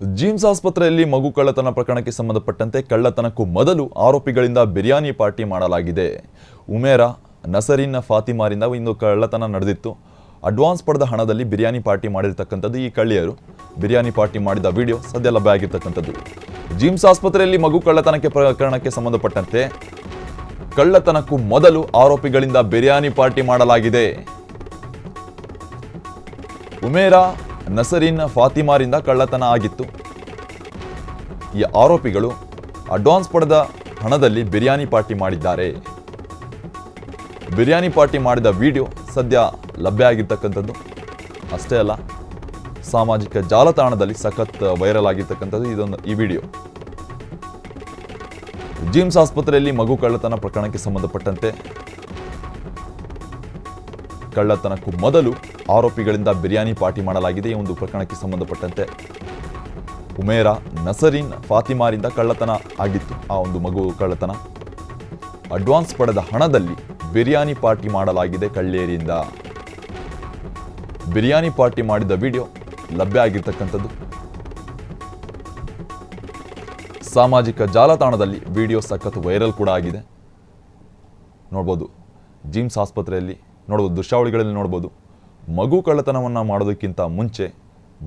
ಜಿಮ್ಸ್ ಆಸ್ಪತ್ರೆಯಲ್ಲಿ ಮಗು ಕಳ್ಳತನ ಪ್ರಕರಣಕ್ಕೆ ಸಂಬಂಧಪಟ್ಟಂತೆ ಕಳ್ಳತನಕ್ಕೂ ಮೊದಲು ಆರೋಪಿಗಳಿಂದ ಬಿರಿಯಾನಿ ಪಾರ್ಟಿ ಮಾಡಲಾಗಿದೆ. ಉಮೇರಾ, ನಸರಿನ್ ಫಾತಿಮಾರಿಂದ ಇಂದು ಕಳ್ಳತನ ನಡೆದಿತ್ತು. ಅಡ್ವಾನ್ಸ್ ಪಡೆದ ಹಣದಲ್ಲಿ ಬಿರಿಯಾನಿ ಪಾರ್ಟಿ ಮಾಡಿರ್ತಕ್ಕಂಥದ್ದು ಈ ಕಳ್ಳಿಯರು. ಬಿರಿಯಾನಿ ಪಾರ್ಟಿ ಮಾಡಿದ ವಿಡಿಯೋ ಸದ್ಯ ಲಭ್ಯ ಆಗಿರ್ತಕ್ಕಂಥದ್ದು. ಜಿಮ್ಸ್ ಆಸ್ಪತ್ರೆಯಲ್ಲಿ ಮಗು ಕಳ್ಳತನಕ್ಕೆ ಪ್ರಕರಣಕ್ಕೆ ಸಂಬಂಧಪಟ್ಟಂತೆ ಕಳ್ಳತನಕ್ಕೂ ಮೊದಲು ಆರೋಪಿಗಳಿಂದ ಬಿರಿಯಾನಿ ಪಾರ್ಟಿ ಮಾಡಲಾಗಿದೆ. ಉಮೇರಾ ನಸರಿನ್ ಫಾತಿಮಾರಿಂದ ಕಳ್ಳತನ ಆಗಿತ್ತು. ಈ ಆರೋಪಿಗಳು ಅಡ್ವಾನ್ಸ್ ಪಡೆದ ಹಣದಲ್ಲಿ ಬಿರಿಯಾನಿ ಪಾರ್ಟಿ ಮಾಡಿದ್ದಾರೆ. ಬಿರಿಯಾನಿ ಪಾರ್ಟಿ ಮಾಡಿದ ವಿಡಿಯೋ ಸದ್ಯ ಲಭ್ಯ ಆಗಿರ್ತಕ್ಕಂಥದ್ದು. ಅಷ್ಟೇ ಅಲ್ಲ, ಸಾಮಾಜಿಕ ಜಾಲತಾಣದಲ್ಲಿ ಸಖತ್ ವೈರಲ್ ಆಗಿರ್ತಕ್ಕಂಥದ್ದು ಇದೊಂದು ಈ ವಿಡಿಯೋ. ಜಿಮ್ಸ್ ಆಸ್ಪತ್ರೆಯಲ್ಲಿ ಮಗು ಕಳ್ಳತನ ಪ್ರಕರಣಕ್ಕೆ ಸಂಬಂಧಪಟ್ಟಂತೆ ಕಳ್ಳತನಕ್ಕೂ ಮೊದಲು ಆರೋಪಿಗಳಿಂದ ಬಿರಿಯಾನಿ ಪಾರ್ಟಿ ಮಾಡಲಾಗಿದೆ ಈ ಒಂದು ಪ್ರಕರಣಕ್ಕೆ ಸಂಬಂಧಪಟ್ಟಂತೆ. ಉಮೇರಾ ನಸರೀನ್ ಫಾತಿಮಾರಿಂದ ಕಳ್ಳತನ ಆಗಿತ್ತು. ಆ ಒಂದು ಮಗು ಕಳ್ಳತನ. ಅಡ್ವಾನ್ಸ್ ಪಡೆದ ಹಣದಲ್ಲಿ ಬಿರಿಯಾನಿ ಪಾರ್ಟಿ ಮಾಡಲಾಗಿದೆ ಕಳ್ಳೇರಿಯಿಂದ. ಬಿರಿಯಾನಿ ಪಾರ್ಟಿ ಮಾಡಿದ ವಿಡಿಯೋ ಲಭ್ಯ ಆಗಿರ್ತಕ್ಕಂಥದ್ದು. ಸಾಮಾಜಿಕ ಜಾಲತಾಣದಲ್ಲಿ ವಿಡಿಯೋ ಸಖತ್ ವೈರಲ್ ಕೂಡ ಆಗಿದೆ. ನೋಡ್ಬೋದು, ಜಿಮ್ಸ್ ಆಸ್ಪತ್ರೆಯಲ್ಲಿ ನೋಡ್ಬೋದು, ದೃಶ್ಯಾವಳಿಗಳಲ್ಲಿ ನೋಡ್ಬೋದು. ಮಗು ಕಳ್ಳತನವನ್ನು ಮಾಡೋದಕ್ಕಿಂತ ಮುಂಚೆ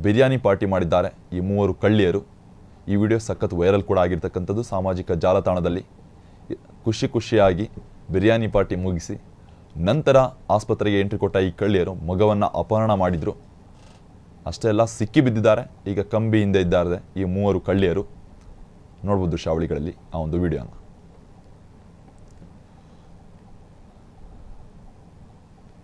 ಬಿರಿಯಾನಿ ಪಾರ್ಟಿ ಮಾಡಿದ್ದಾರೆ ಈ ಮೂವರು ಕಳ್ಳಿಯರು. ಈ ವಿಡಿಯೋ ಸಖತ್ ವೈರಲ್ ಕೂಡ ಆಗಿರ್ತಕ್ಕಂಥದ್ದು ಸಾಮಾಜಿಕ ಜಾಲತಾಣದಲ್ಲಿ. ಖುಷಿ ಖುಷಿಯಾಗಿ ಬಿರಿಯಾನಿ ಪಾರ್ಟಿ ಮುಗಿಸಿ ನಂತರ ಆಸ್ಪತ್ರೆಗೆ ಎಂಟ್ರಿ ಕೊಟ್ಟ ಈ ಕಳ್ಳಿಯರು ಮಗವನ್ನು ಅಪಹರಣ ಮಾಡಿದರು. ಅಷ್ಟೇ ಎಲ್ಲ ಸಿಕ್ಕಿ ಬಿದ್ದಿದ್ದಾರೆ. ಈಗ ಕಂಬಿ ಹಿಂದೆ ಇದ್ದಾರೆ ಈ ಮೂವರು ಕಳ್ಳಿಯರು. ನೋಡ್ಬೋದು ಶಾವಳಿಗಳಲ್ಲಿ ಆ ಒಂದು ವಿಡಿಯೋನ.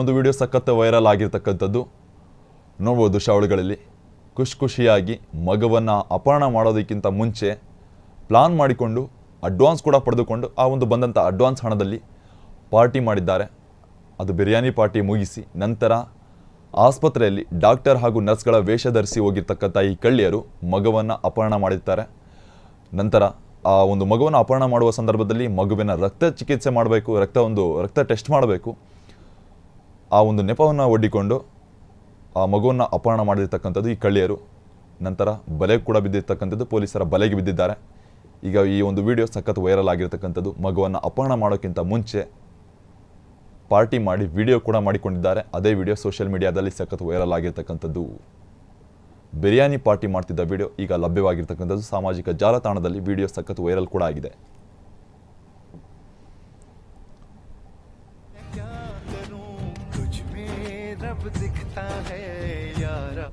ಒಂದು ವಿಡಿಯೋ ಸಖತ್ ವೈರಲ್ ಆಗಿರ್ತಕ್ಕಂಥದ್ದು. ನೋಡ್ಬೋದು ಶಾವಳಿಗಳಲ್ಲಿ. ಖುಷಿ ಖುಷಿಯಾಗಿ ಮಗುವನ್ನು ಅಪಹರಣ ಮಾಡೋದಕ್ಕಿಂತ ಮುಂಚೆ ಪ್ಲಾನ್ ಮಾಡಿಕೊಂಡು ಅಡ್ವಾನ್ಸ್ ಕೂಡ ಪಡೆದುಕೊಂಡು ಆ ಒಂದು ಬಂದಂಥ ಅಡ್ವಾನ್ಸ್ ಹಣದಲ್ಲಿ ಪಾರ್ಟಿ ಮಾಡಿದ್ದಾರೆ. ಅದು ಬಿರಿಯಾನಿ ಪಾರ್ಟಿ ಮುಗಿಸಿ ನಂತರ ಆಸ್ಪತ್ರೆಯಲ್ಲಿ ಡಾಕ್ಟರ್ ಹಾಗೂ ನರ್ಸ್ಗಳ ವೇಷ ಧರಿಸಿ ಹೋಗಿರ್ತಕ್ಕಂಥ ಈ ಕಳ್ಳಿಯರು ಮಗುವನ್ನು ಅಪಹರಣ ಮಾಡಿರ್ತಾರೆ. ನಂತರ ಆ ಒಂದು ಮಗುವನ್ನು ಅಪಹರಣ ಮಾಡುವ ಸಂದರ್ಭದಲ್ಲಿ ಮಗುವಿನ ರಕ್ತ ಚಿಕಿತ್ಸೆ ಮಾಡಬೇಕು, ರಕ್ತ ಒಂದು ರಕ್ತ ಟೆಸ್ಟ್ ಮಾಡಬೇಕು. ಆ ಒಂದು ನೆಪವನ್ನು ಒಡ್ಡಿಕೊಂಡು ಆ ಮಗುವನ್ನು ಅಪಹರಣ ಮಾಡಿರ್ತಕ್ಕಂಥದ್ದು ಈ ಕಳ್ಳಿಯರು. ನಂತರ ಬಲೆ ಕೂಡ ಬಿದ್ದಿರ್ತಕ್ಕಂಥದ್ದು ಪೊಲೀಸರ ಬಲೆಗೆ ಬಿದ್ದಿದ್ದಾರೆ. ಈಗ ಈ ಒಂದು ವಿಡಿಯೋ ಸಖತ್ ವೈರಲ್ ಆಗಿರ್ತಕ್ಕಂಥದ್ದು ಮಗುವನ್ನು ಅಪಹರಣ ಮಾಡೋಕ್ಕಿಂತ ಮುಂಚೆ ಪಾರ್ಟಿ ಮಾಡಿ ವಿಡಿಯೋ ಕೂಡ ಮಾಡಿಕೊಂಡಿದ್ದಾರೆ. ಅದೇ ವಿಡಿಯೋ ಸೋಷಿಯಲ್ ಮೀಡಿಯಾದಲ್ಲಿ ಸಖತ್ ವೈರಲ್ ಆಗಿರ್ತಕ್ಕಂಥದ್ದು. ಬಿರಿಯಾನಿ ಪಾರ್ಟಿ ಮಾಡ್ತಿದ್ದ ವಿಡಿಯೋ ಈಗ ಲಭ್ಯವಾಗಿರ್ತಕ್ಕಂಥದ್ದು ಸಾಮಾಜಿಕ ಜಾಲತಾಣದಲ್ಲಿ ವಿಡಿಯೋ ಸಖತ್ ವೈರಲ್ ಕೂಡ ಆಗಿದೆ. अब दिखता है यारा।